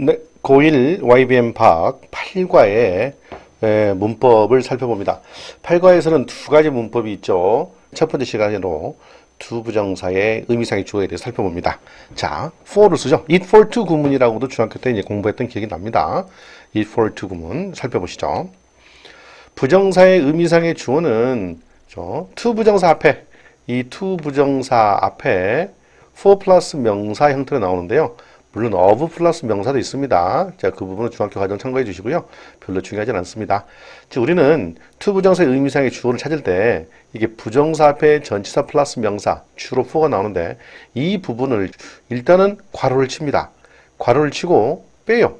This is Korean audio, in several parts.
네, 고1 YBM 박 8과의 문법을 살펴봅니다. 8과에서는 두 가지 문법이 있죠. 첫 번째 시간으로 두 부정사의 의미상의 주어에 대해 살펴봅니다. 자, for를 쓰죠. it for to 구문이라고도 중학교 때 이제 공부했던 기억이 납니다. it for to 구문 살펴보시죠. 부정사의 의미상의 주어는 저 to 부정사 앞에 이 to 부정사 앞에 for 플러스 명사 형태로 나오는데요. 물론 of 플러스 명사도 있습니다. 자, 그 부분은 중학교 과정 참고해 주시고요. 별로 중요하진 않습니다. 즉, 우리는 to 부정사의 의미상의 주어를 찾을 때 이게 부정사 앞에 전치사 플러스 명사 주로 for가 나오는데 이 부분을 일단은 괄호를 칩니다. 괄호를 치고 빼요.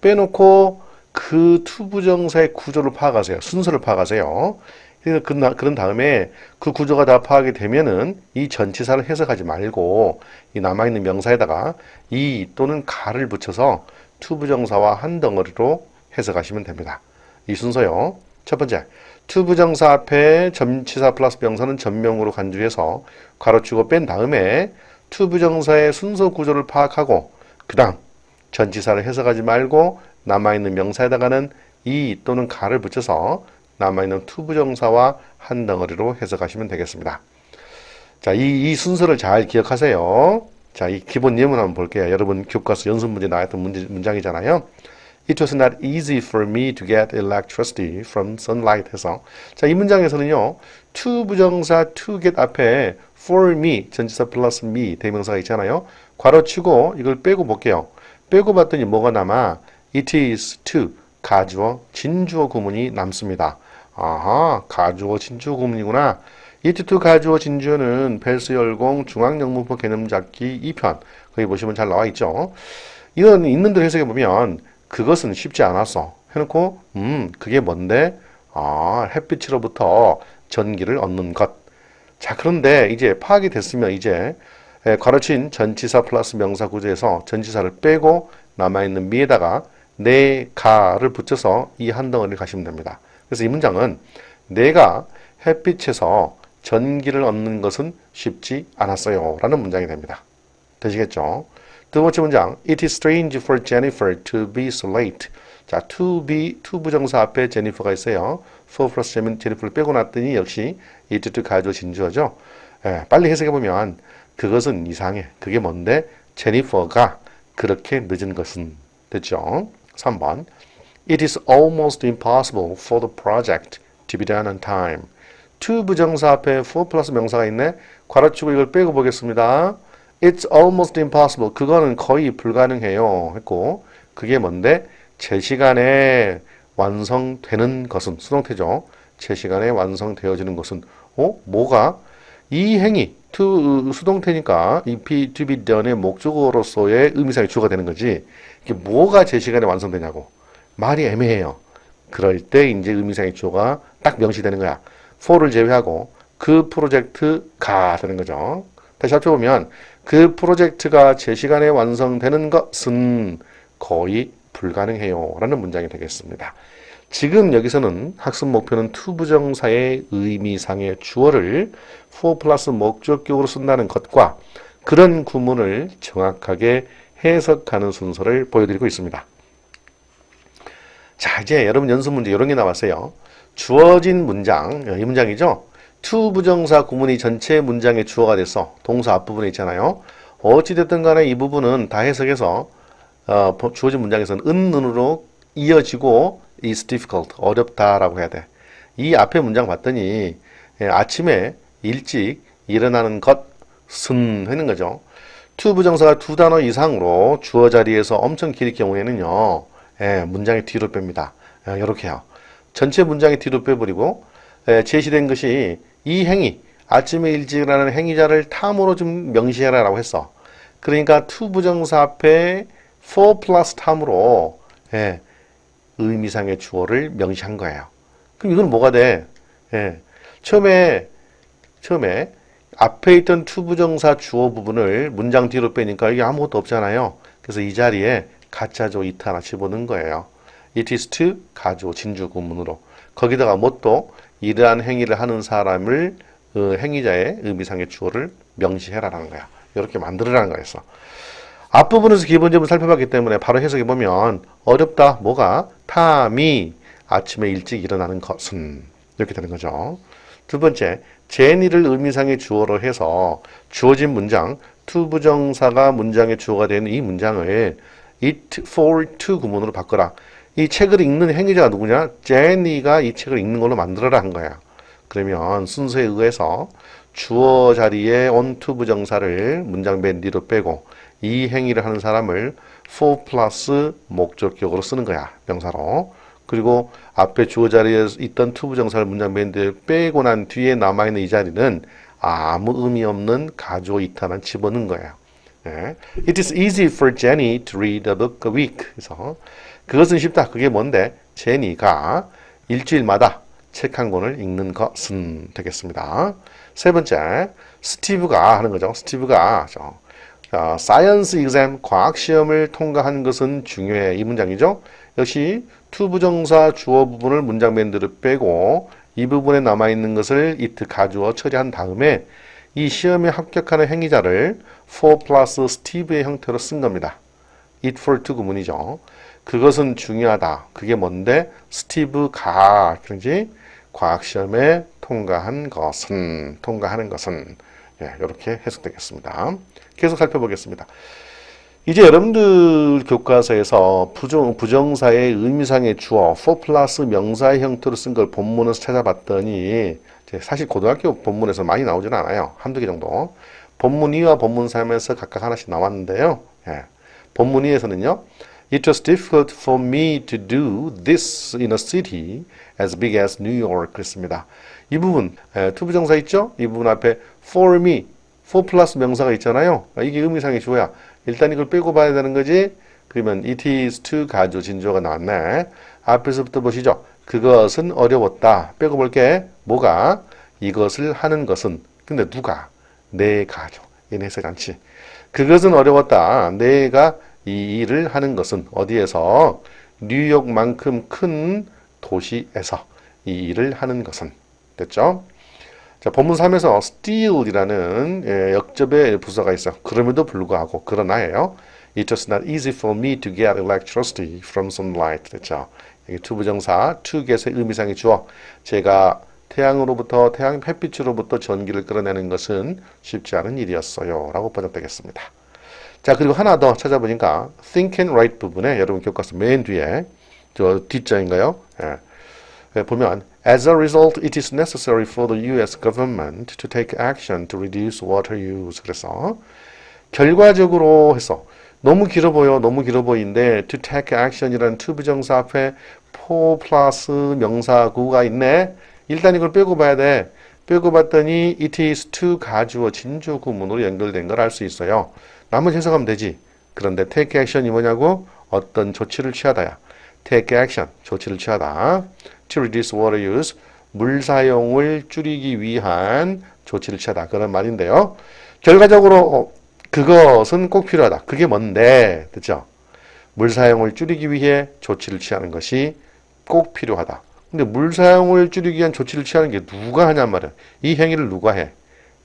빼놓고 그 투부정사의 구조를 파악하세요. 순서를 파악하세요. 그래서 그 나- 그런 다음에 그 구조가 다 파악이 되면은 이 전치사를 해석하지 말고 이 남아있는 명사에다가 이 또는 가를 붙여서 투부정사와 한 덩어리로 해석하시면 됩니다. 이 순서요. 첫 번째, 투부정사 앞에 전치사 플러스 명사는 전명으로 간주해서 괄호치고 뺀 다음에 투부정사의 순서 구조를 파악하고 그 다음 전치사를 해석하지 말고 남아있는 명사에다가는 이 또는 가를 붙여서 남아있는 투부정사와 한 덩어리로 해석하시면 되겠습니다. 자, 이, 이 순서를 잘 기억하세요. 자, 이 기본 예문 한번 볼게요. 여러분 교과서 연습 문제 나왔던 문제, 문장이잖아요. It was not easy for me to get electricity from sunlight 해서 자, 이 문장에서는요. to 부정사 to get 앞에 for me 전치사 플러스 me 대명사가 있잖아요. 괄호 치고 이걸 빼고 볼게요. 빼고 봤더니 뭐가 남아? It is to 가주어 진주어 구문이 남습니다. 아하, 가주어 진주어 구문이구나. to 가주어 진주어는 벨스 열공 중앙영문법 개념 잡기 2편 거기 보시면 잘 나와 있죠. 이건 있는 대로 해석해 보면 그것은 쉽지 않았어. 해놓고 음 그게 뭔데? 아 햇빛으로부터 전기를 얻는 것. 자 그런데 이제 파악이 됐으면 이제 에, 괄호친 전치사 플러스 명사 구조에서 전치사를 빼고 남아있는 미에다가 내 가를 붙여서 이 한 덩어리를 가시면 됩니다. 그래서 이 문장은 내가 햇빛에서 전기를 얻는 것은 쉽지 않았어요. 라는 문장이 됩니다. 되시겠죠? 두 번째 문장. It is strange for Jennifer to be so late. 자, to be, to 부정사 앞에 제니퍼가 있어요. for 플러스 제니퍼를 빼고 났더니 역시 it to 가져 진주어죠. 예, 빨리 해석해보면 그것은 이상해. 그게 뭔데? 제니퍼가 그렇게 늦은 것은 됐죠. 3번. It is almost impossible for the project to be done on time. to 부정사 앞에 for 플러스 명사가 있네. 괄호치고 이걸 빼고 보겠습니다. It's almost impossible. 그거는 거의 불가능해요. 했고 그게 뭔데? 제 시간에 완성되는 것은 수동태죠. 제 시간에 완성되어지는 것은 어? 뭐가? 이 행위 to 수동태니까 이 to be done의 목적어로서의 의미상의 주어가 되는 거지. 이게 뭐가 제 시간에 완성되냐고. 말이 애매해요. 그럴 때 이제 의미상의 주어가 딱 명시되는 거야. for를 제외하고 그 프로젝트가 되는 거죠. 다시 합쳐보면 그 프로젝트가 제 시간에 완성되는 것은 거의 불가능해요. 라는 문장이 되겠습니다. 지금 여기서는 학습 목표는 to 부정사의 의미상의 주어를 for 플러스 목적격으로 쓴다는 것과 그런 구문을 정확하게 해석하는 순서를 보여드리고 있습니다. 자, 이제 여러분 연습 문제 이런 게 나왔어요. 주어진 문장, 이 문장이죠? to 부정사 구문이 전체 문장의 주어가 돼서 동사 앞부분에 있잖아요. 어찌됐든 간에 이 부분은 다 해석해서 어, 주어진 문장에서는 은는으로 이어지고 is difficult, 어렵다라고 해야 돼. 이 앞에 문장 봤더니 예, 아침에 일찍 일어나는 것은 하는 거죠. to 부정사가 두 단어 이상으로 주어 자리에서 엄청 길 경우에는요. 예, 문장의 뒤로 뺍니다. 예, 이렇게요. 전체 문장의 뒤로 빼버리고 예, 제시된 것이 이 행위, 아침에 일찍 일어나는 행위자를 탐으로 좀 명시해라라고 했어. 그러니까 to 부정사 앞에 for 플러스 탐으로 예, 의미상의 주어를 명시한 거예요. 그럼 이건 뭐가 돼? 예, 처음에 처음에 앞에 있던 to 부정사 주어 부분을 문장 뒤로 빼니까 이게 아무것도 없잖아요. 그래서 이 자리에 가짜조 이트 하나 집어넣은 거예요. It is to 가조 진주 구문으로 거기다가 뭣도 이러한 행위를 하는 사람을 어, 행위자의 의미상의 주어를 명시해라라는 거야. 이렇게 만들으라는 거였어. 앞부분에서 기본적으로 살펴봤기 때문에 바로 해석해 보면 어렵다. 뭐가? 탐이 아침에 일찍 일어나는 것은 이렇게 되는 거죠. 두 번째, 제니를 의미상의 주어로 해서 주어진 문장 투부정사가 문장의 주어가 되는 이 문장을 it for to 구문으로 바꿔라. 이 책을 읽는 행위자가 누구냐? 제니가 이 책을 읽는 걸로 만들어라 한 거야. 그러면 순서에 의해서 주어 자리에 on to 부정사를 문장 맨 뒤로 빼고 이 행위를 하는 사람을 for 플러스 목적격으로 쓰는 거야. 명사로. 그리고 앞에 주어 자리에 있던 to 부정사를 문장 맨 뒤에 빼고 난 뒤에 남아있는 이 자리는 아무 의미 없는 가주어 이탈만 집어넣은. 예. It is easy for Jenny to read a book a week. 그래서 그것은 쉽다. 그게 뭔데? 제니가 일주일마다 책 한 권을 읽는 것은 되겠습니다. 세 번째, 스티브가 하는 거죠. 스티브가 저, 어, 사이언스 exam 과학 시험을 통과한 것은 중요해. 이 문장이죠. 역시 투 부정사 주어 부분을 문장 밴드를 빼고 이 부분에 남아 있는 것을 it 가주어 처리한 다음에 이 시험에 합격하는 행위자를 for plus 스티브의 형태로 쓴 겁니다. it for to 구문이죠. 그것은 중요하다. 그게 뭔데? 스티브가 그런지 과학 시험에 통과한 것은 통과하는 것은 예, 이렇게 해석되겠습니다. 계속 살펴보겠습니다. 이제 여러분들 교과서에서 부정, 부정사의 의미상의 주어 for 플러스 명사의 형태로 쓴 걸 본문에서 찾아봤더니 사실 고등학교 본문에서 많이 나오지는 않아요. 한두 개 정도. 본문 2와 본문 3에서 각각 하나씩 나왔는데요. 예. 본문 2에서는요. It was difficult for me to do this in a city as big as New York 그랬습니다. 이 부분 에, 투부정사 있죠? 이 부분 앞에 for me, for 플러스 명사가 있잖아요. 아, 이게 의미상의 주어야. 일단 이걸 빼고 봐야 되는 거지. 그러면 it is to 가주 진주어가 나왔네. 앞에서부터 보시죠. 그것은 어려웠다. 빼고 볼게. 뭐가? 이것을 하는 것은. 근데 누가? 내가죠. 얘는 해석 않지. 그것은 어려웠다. 내가 이 일을 하는 것은 어디에서 뉴욕만큼 큰 도시에서 이 일을 하는 것은 됐죠? 자, 본문 3에서 steal이라는 예, 역접의 부사가 있어. 그럼에도 불구하고 그러나예요. It was not easy for me to get electricity from sunlight. 됐죠? 여기 투부정사 to get의 의미상의 주어. 제가 태양으로부터 태양 햇빛으로부터 전기를 끌어내는 것은 쉽지 않은 일이었어요. 라고 번역되겠습니다. 자, 그리고 하나 더 찾아보니까 think and write 부분에 여러분 교과서 맨 뒤에 저 뒷장인가요? 예. 예, 보면 as a result it is necessary for the US government to take action to reduce water use. 그래서 결과적으로 해서 너무 길어 보여, 너무 길어 보이는데 to take action이라는 to 부정사 앞에 for 플러스 명사구가 있네. 일단 이걸 빼고 봐야 돼. 빼고 봤더니 it is to 가주어 진주 구문으로 연결된 걸 알 수 있어요. 나머지 해석하면 되지. 그런데 take action이 뭐냐고? 어떤 조치를 취하다야. take action, 조치를 취하다. To reduce water use, 물 사용을 줄이기 위한 조치를 취하다. 그런 말인데요. 결과적으로 어, 그것은 꼭 필요하다. 그게 뭔데? 됐죠? 물 사용을 줄이기 위해 조치를 취하는 것이 꼭 필요하다. 근데 물 사용을 줄이기 위한 조치를 취하는 게 누가 하냔 말이야. 이 행위를 누가 해?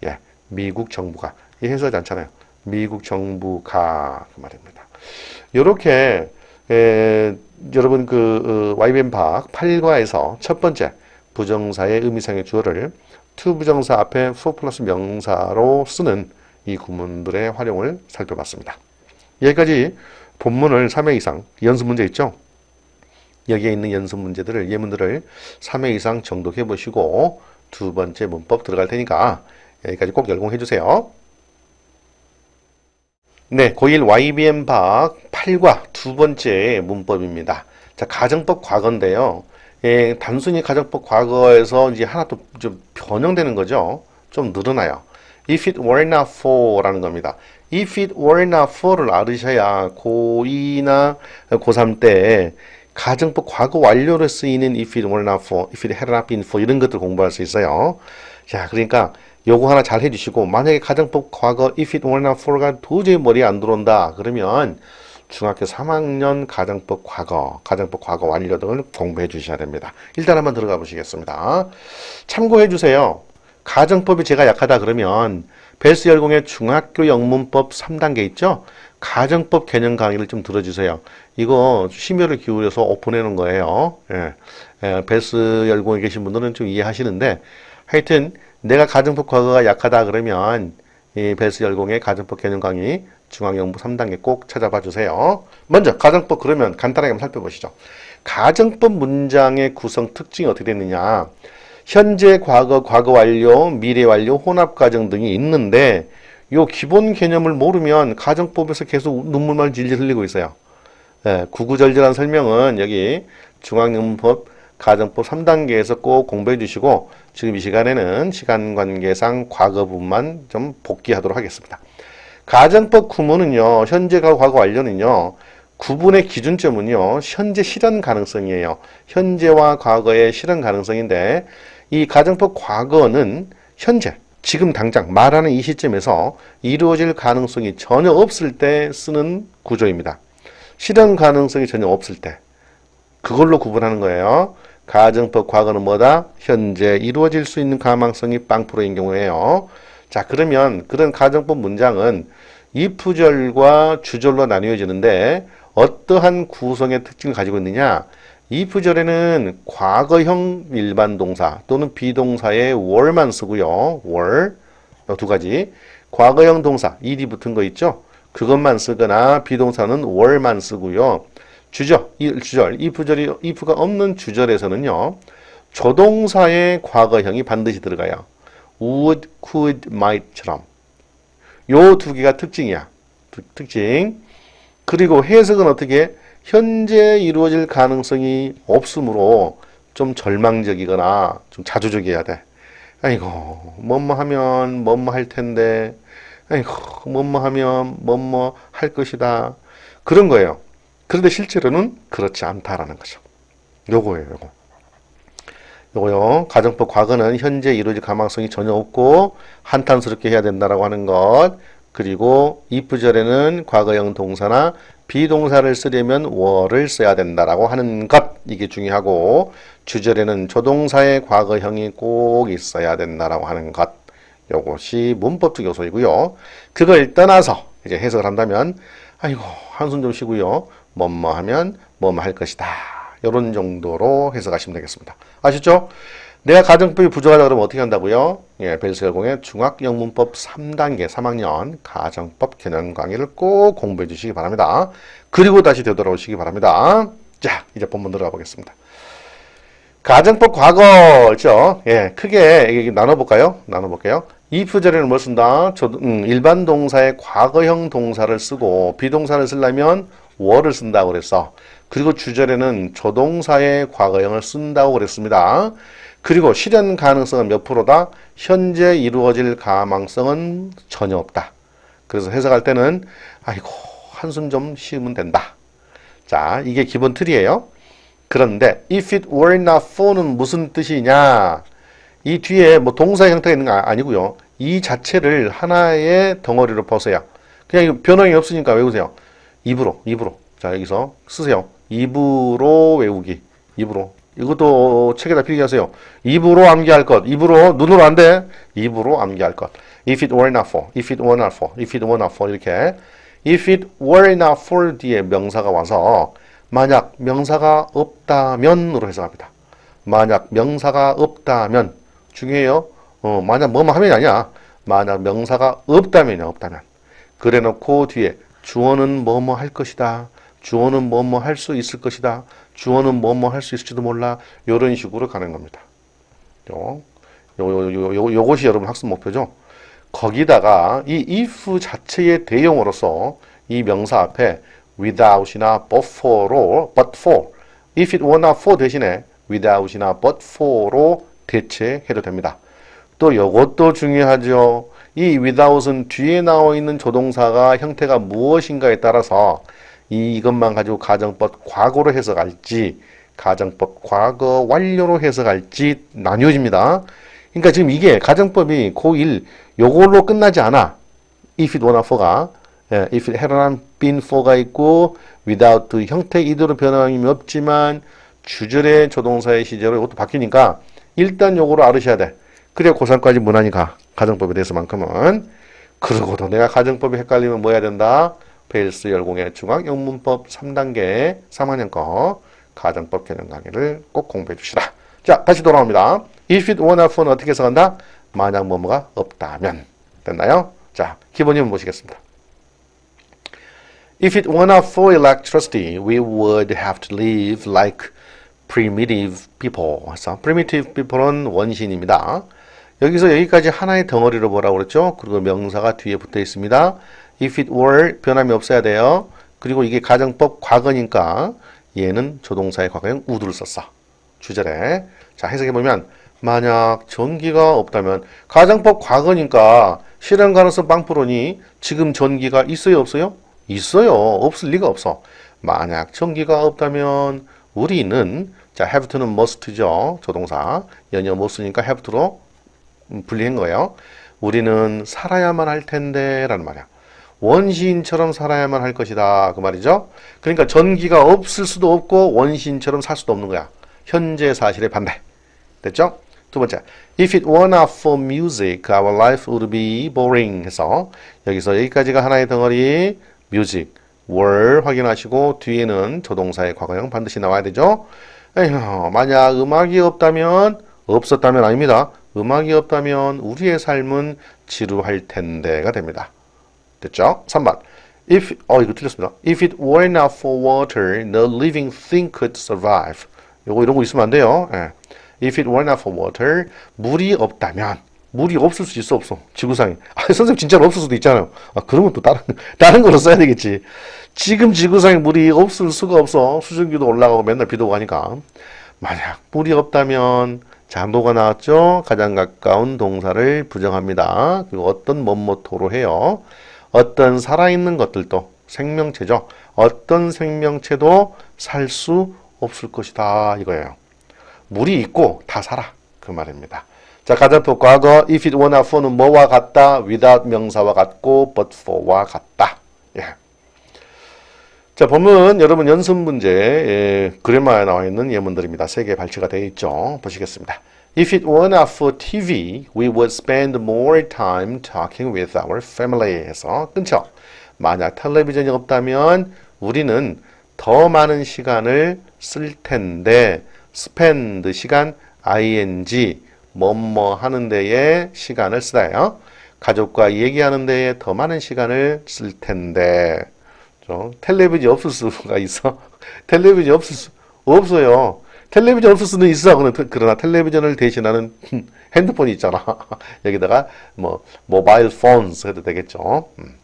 예, 미국 정부가. 이 해석하지 않잖아요. 미국 정부가 그 말입니다. 이렇게 에, 여러분 그 어, YBM 박 8과에서 첫 번째 부정사의 의미상의 주어를 to 부정사 앞에 for 플러스 명사로 쓰는 이 구문들의 활용을 살펴봤습니다. 여기까지 본문을 3회 이상 연습 문제 있죠? 여기에 있는 연습 문제들을 예문들을 3회 이상 정독해 보시고 두 번째 문법 들어갈 테니까 여기까지 꼭 열공해 주세요. 네, 고1 YBM 박 8과 두 번째 문법입니다. 자, 가정법 과거인데요. 예, 단순히 가정법 과거에서 이제 하나 또 좀 변형되는 거죠. 좀 늘어나요. If it were not for라는 겁니다. If it were not for를 알으셔야 고2나 고3 때 가정법 과거 완료로 쓰이는 if it were not for, if it had not been for 이런 것들 공부할 수 있어요. 자, 그러니까 요거 하나 잘 해주시고 만약에 가정법 과거 if it were not for가 도저히 머리에 안 들어온다 그러면 중학교 3학년 가정법 과거, 가정법 과거 완료 등을 공부해 주셔야 됩니다. 일단 한번 들어가 보시겠습니다. 참고해 주세요. 가정법이 제가 약하다 그러면 벨스 열공의 중학교 영문법 3단계 있죠? 가정법 개념 강의를 좀 들어주세요. 이거 심혈을 기울여서 오픈해놓은 거예요. 예. 예, 베스 열공에 계신 분들은 좀 이해하시는데 하여튼 내가 가정법 과거가 약하다 그러면 이 베스 열공의 가정법 개념 강의 중앙연부 3단계 꼭 찾아봐 주세요. 먼저 가정법 그러면 간단하게 한번 살펴보시죠. 가정법 문장의 구성 특징이 어떻게 되느냐? 현재, 과거, 과거 완료, 미래 완료, 혼합 과정 등이 있는데 요 기본 개념을 모르면 가정법에서 계속 눈물만 질질 흘리고 있어요. 예, 구구절절한 설명은 여기 중앙연법 가정법 3단계에서 꼭 공부해 주시고 지금 이 시간에는 시간 관계상 과거 부분만 좀 복귀하도록 하겠습니다. 가정법 구문은요, 현재가 과거 완료는요, 구분의 기준점은요, 현재 실현 가능성이에요. 현재와 과거의 실현 가능성인데, 이 가정법 과거는 현재, 지금 당장 말하는 이 시점에서 이루어질 가능성이 전혀 없을 때 쓰는 구조입니다. 실현 가능성이 전혀 없을 때. 그걸로 구분하는 거예요. 가정법 과거는 뭐다? 현재 이루어질 수 있는 가망성이 빵프로인 경우에요. 자, 그러면 그런 가정법 문장은 if절과 주절로 나뉘어지는데 어떠한 구성의 특징을 가지고 있느냐? if절에는 과거형 일반 동사 또는 비동사의 were만 쓰고요. were 두 가지. 과거형 동사 ed이 붙은 거 있죠? 그것만 쓰거나 비동사는 were만 쓰고요. 주절, 이 주절, if절이 if가 없는 주절에서는요. 조동사의 과거형이 반드시 들어가요. would, could, might처럼. 요 두 개가 특징이야. 특- 특징. 그리고 해석은 어떻게? 현재 이루어질 가능성이 없으므로 좀 절망적이거나 좀 자조적이어야 돼. 아이고, 뭐뭐 하면 뭐뭐 할 텐데, 아이고, 뭐뭐 하면 뭐뭐 할 것이다. 그런 거예요. 그런데 실제로는 그렇지 않다라는 거죠. 요거예요, 요거. 요거요. 가정법 과거는 현재 이루어질 가망성이 전혀 없고 한탄스럽게 해야 된다라고 하는 것. 그리고 if절에는 과거형 동사나 비동사를 쓰려면 were를 써야 된다라고 하는 것. 이게 중요하고 주절에는 조동사의 과거형이 꼭 있어야 된다라고 하는 것. 요것이 문법적 요소이고요. 그걸 떠나서 이제 해석을 한다면 아이고 한숨 좀 쉬고요. 뭐뭐 하면 뭐뭐 할 것이다. 이런 정도로 해석하시면 되겠습니다. 아시죠? 내가 가정법이 부족하다 그러면 어떻게 한다고요? 예, 벨스열공의 중학영문법 3단계 3학년 가정법 개념 강의를 꼭 공부해 주시기 바랍니다. 그리고 다시 되돌아오시기 바랍니다. 자, 이제 본문 들어가 보겠습니다. 가정법 과거죠. 예, 크게 나눠볼까요? 나눠볼게요. if절에는 뭘 쓴다? 저, 음, 일반 동사의 과거형 동사를 쓰고 비동사를 쓰려면 were를 쓴다고 그랬어. 그리고 주절에는 조동사의 과거형을 쓴다고 그랬습니다. 그리고 실현 가능성은 몇 프로다? 현재 이루어질 가망성은 전혀 없다. 그래서 해석할 때는 아이고 한숨 좀 쉬면 된다. 자, 이게 기본 틀이에요. 그런데 if it were not for는 무슨 뜻이냐? 이 뒤에 뭐 동사 형태가 있는 거 아- 아니고요. 이 자체를 하나의 덩어리로 보세요. 그냥 변형이 없으니까 외우세요. 입으로, 입으로. 자, 여기서 쓰세요. 입으로 외우기. 입으로. 이것도 책에다 필기하세요. 입으로 암기할 것. 입으로, 눈으로 안 돼. 입으로 암기할 것. If it were not for. If it were not for. If it were not for. 이렇게. If it were not for 뒤에 명사가 와서 만약 명사가 없다면으로 해석합니다. 만약 명사가 없다면 중요해요. 어, 만약 뭐뭐 하면이 아니야. 만약 명사가 없다면. 그래 놓고 뒤에 주어는 뭐뭐 할 것이다. 주어는 뭐뭐 할 수 있을 것이다. 주어는 뭐뭐 할 수 있을지도 몰라. 이런 식으로 가는 겁니다. 요, 요, 요, 요, 요, 요것이 여러분 학습 목표죠. 거기다가 이 if 자체의 대용어로서 이 명사 앞에 without이나 but for로 but for if it were not for 대신에 without이나 but for로 대체해도 됩니다. 또 이것도 중요하죠. 이 without은 뒤에 나와 있는 조동사가 형태가 무엇인가에 따라서 이 이것만 가지고 가정법 과거로 해석할지 가정법 과거 완료로 해석할지 나뉘어집니다. 그러니까 지금 이게 가정법이 고1 요걸로 끝나지 않아. if it were not for가 예, if it had not been for가 있고 without 형태 이대로 변함이 없지만 주절의 조동사의 시제로 이것도 바뀌니까 일단 요거로 알으셔야 돼. 그래 고3까지 무난히 가. 가정법에 대해서만큼은. 그러고도 내가 가정법이 헷갈리면 뭐 해야 된다? 페일스 열공의 중앙 영문법 3단계 3학년 거 가정법 개념 강의를 꼭 공부해 주시라. 자, 다시 돌아옵니다. If it were for는 어떻게 해석한다? 만약 뭐뭐가 없다면. 됐나요? 자, 기본님 보시겠습니다. If it were not for electricity, we would have to live like primitive people. 그래서 primitive people은 원신입니다. 여기서 여기까지 하나의 덩어리로 뭐라고 그랬죠? 그리고 명사가 뒤에 붙어 있습니다. If it were 변함이 없어야 돼요. 그리고 이게 가정법 과거니까 얘는 조동사의 과거형 would를 썼어. 주절에. 자, 해석해 보면 만약 전기가 없다면 가정법 과거니까 실현 가능성 빵프로니 지금 전기가 있어요, 없어요? 있어요. 없을 리가 없어. 만약 전기가 없다면 우리는 자, have to는 must죠. 조동사. 연이어 못 쓰니까 have to로 음, 분리한 거예요. 우리는 살아야만 할 텐데 라는 말이야. 원시인처럼 살아야만 할 것이다. 그 말이죠. 그러니까 전기가 없을 수도 없고 원시인처럼 살 수도 없는 거야. 현재 사실의 반대. 됐죠? 두 번째. If it were not for music, our life would be boring. 해서 여기서 여기까지가 하나의 덩어리 music, were 확인하시고 뒤에는 조동사의 과거형 반드시 나와야 되죠? 에휴, 만약 음악이 없다면 없었다면 아닙니다. 음악이 없다면 우리의 삶은 지루할 텐데가 됩니다. 됐죠? 3번. If 어 이거 틀렸습니다. If it were not for water, no living thing could survive. 요거 이런 거 있으면 안 돼요. 예. If it were not for water, 물이 없다면 물이 없을 수 있어 없어 지구상에. 아 선생님 진짜로 없을 수도 있잖아요. 아 그러면 또 다른 다른 거로 써야 되겠지. 지금 지구상에 물이 없을 수가 없어. 수증기도 올라가고 맨날 비도 오고 하니까. 만약 물이 없다면 장도가 나왔죠. 가장 가까운 동사를 부정합니다. 그리고 어떤 뭐뭐토로 해요. 어떤 살아있는 것들도 생명체죠. 어떤 생명체도 살 수 없을 것이다 이거예요. 물이 있고 다 살아 그 말입니다. 자 가정법 과거 if it were not for는 뭐와 같다 without 명사와 같고 but for와 같다. 예. 자 보면 여러분 연습 문제 예, 그래마에 나와 있는 예문들입니다. 세 개 발췌가 되어 있죠. 보시겠습니다. If it were not for TV, we would spend more time talking with our family. 해서 끊죠. 만약 텔레비전이 없다면 우리는 더 많은 시간을 쓸 텐데 spend 시간 ing 뭐뭐 하는 데에 시간을 쓰다요. 가족과 얘기하는 데에 더 많은 시간을 쓸 텐데 좀 텔레비전 없을 수가 있어. 텔레비전 없을 수 없어요. 텔레비전 없을 수는 있어. 그러나 텔레비전을 대신하는 핸드폰이 있잖아. 여기다가 뭐 모바일 폰스 해도 되겠죠. 음.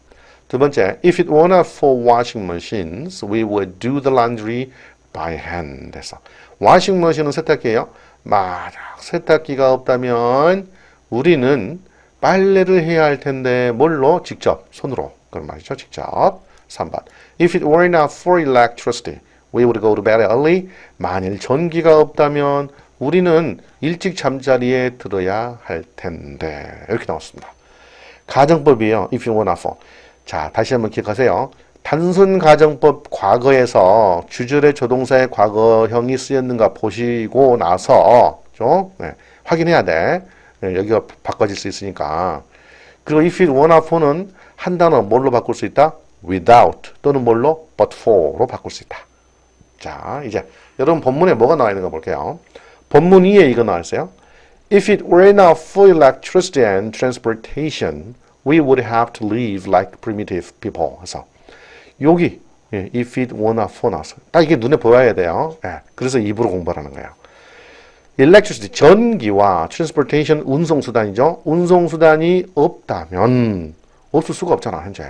두 번째, if it were not for washing machines, we would do the laundry by hand. 해서 washing machine은 세탁기예요. 만약 세탁기가 없다면 우리는 빨래를 해야 할 텐데 뭘로? 직접 손으로. 그런 말이죠. 직접. 3번. If it were not for electricity, we would go to bed early. 만일 전기가 없다면 우리는 일찍 잠자리에 들어야 할 텐데. 이렇게 나왔습니다. 가정법이에요. If it were not for. 자, 다시 한번 기억하세요. 단순 가정법 과거에서 주절의 조동사의 과거형이 쓰였는가 보시고 나서 좀 네, 확인해야 돼. 네, 여기가 바꿔질 수 있으니까. 그리고 if it were not for는 한 단어 뭘로 바꿀 수 있다? Without 또는 뭘로? but for로 바꿀 수 있다. 자, 이제 여러분 본문에 뭐가 나와 있는가 볼게요. 본문 위에 이거 나와 있어요. If it were not for electricity and transportation, we would have to live like primitive people. 그래서 여기 예, if it were not for 나왔어요. 딱 이게 눈에 보여야 돼요. 예, 그래서 입으로 공부하는 거예요. electricity 전기와 transportation 운송수단이죠. 운송수단이 없다면 없을 수가 없잖아 현재.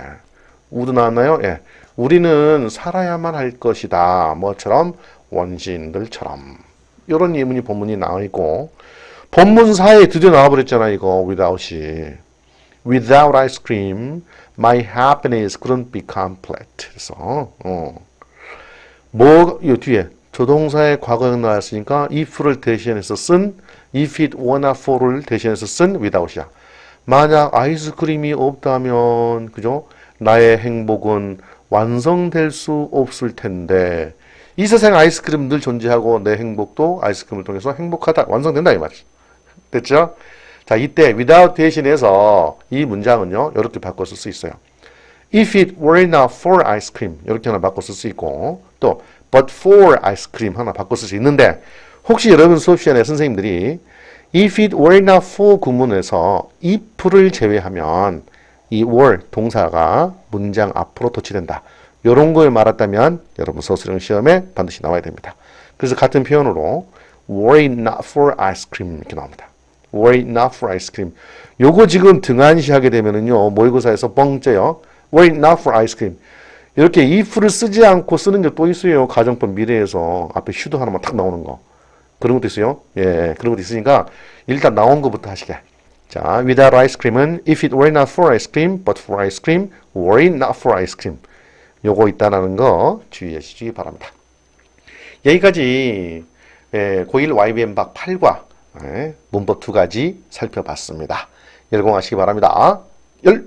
우드 나왔나요? 예. 우리는 살아야만 할 것이다. 뭐처럼 원시인들처럼 이런 예문이 본문이 나와 있고 본문사에 드디어 나와 버렸잖아 이거 without이 without ice cream my happiness couldn't be complete. 그래서 어. 뭐이 뒤에 조동사의 과거형 나왔으니까 if를 대신해서 쓴 if it not for를 대신해서 쓴 without이야. 만약 아이스크림이 없다면 그죠? 나의 행복은 완성될 수 없을 텐데 이 세상 아이스크림 늘 존재하고 내 행복도 아이스크림을 통해서 행복하다 완성된다 이 말이죠. 됐죠? 자 이때 without 대신해서 이 문장은요 이렇게 바꿔 쓸 수 있어요. if it were not for ice cream 이렇게 하나 바꿔 쓸 수 있고 또 but for ice cream 하나 바꿔 쓸 수 있는데 혹시 여러분 수업 시간에 선생님들이 if it were not for 구문에서 if를 제외하면 이 were 동사가 문장 앞으로 도치된다. 이런 걸 말했다면 여러분 서술형 시험에 반드시 나와야 됩니다. 그래서 같은 표현으로 it not for ice cream 이렇게 나옵니다. it not for ice cream. 요거 지금 등한시하게 되면은요 모의고사에서 뻥 쪄요. were it not for ice cream. 이렇게 if를 쓰지 않고 쓰는 게 또 있어요. 가정법 미래에서 앞에 슈도 하나만 탁 나오는 거. 그런 것도 있어요. 예, 그런 것도 있으니까 일단 나온 것부터 하시게. 자, without ice cream은 if it were not for ice cream, but for ice cream, were it not for ice cream. 요거 있다라는 거 주의하시기 바랍니다. 여기까지 예, 고1 YBM 박 8과 예, 문법 두 가지 살펴봤습니다. 열공하시기 바랍니다. 열